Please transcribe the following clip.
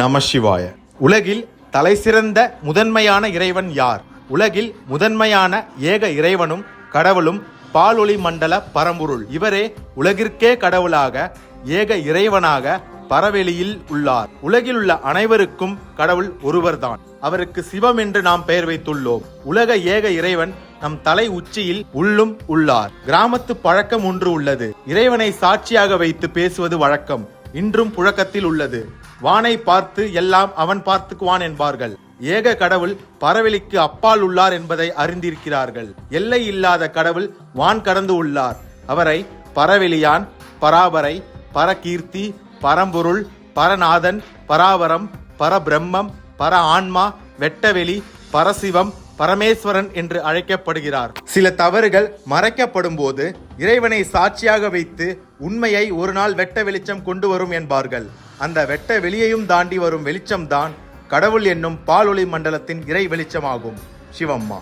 நம சிவாய உலகில் தலைசிறந்த முதன்மையான இறைவன் யார்? உலகில் முதன்மையான ஏக இறைவனும் கடவுளும் பாலொளி மண்டல பரம்பொருள். இவரே உலகிற்கே கடவுளாக ஏக இறைவனாக பரவெளியில் உள்ளார். உலகில் உள்ள அனைவருக்கும் கடவுள் ஒருவர்தான். அவருக்கு சிவம் என்று நாம் பெயர் வைத்துள்ளோம். உலக ஏக இறைவன் நம் தலை உச்சியில் உள்ளும் உள்ளார். கிராமத்து பழக்கம் ஒன்று உள்ளது. இறைவனை சாட்சியாக வைத்து பேசுவது வழக்கம். இன்றும் புழக்கத்தில் உள்ளது. வானை பார்த்து எல்லாம் அவன் பார்த்துக்குவான் என்பார்கள். ஏக கடவுள் பரவெளிக்கு அப்பால் உள்ளார் என்பதை அறிந்திருக்கிறார்கள். எல்லை இல்லாத கடவுள் வான் கடந்து உள்ளார். அவரை பரவெளியான் பராபரை பரகீர்த்தி பரம்பொருள் பரநாதன் பராவரம் பரபிரம்மம் பர ஆன்மா வெட்டவெளி பரசிவம் பரமேஸ்வரன் என்று அழைக்கப்படுகிறார். சில தவறுகள் மறைக்கப்படும் போது இறைவனை சாட்சியாக வைத்து உண்மையை ஒரு நாள் வெட்ட வெளிச்சம் கொண்டு வரும் என்பார்கள். அந்த வெட்ட வெளியையும் தாண்டி வரும் வெளிச்சம்தான் கடவுள் என்னும் பாலொளி மண்டலத்தின் இறை வெளிச்சமாகும். சிவம்மா.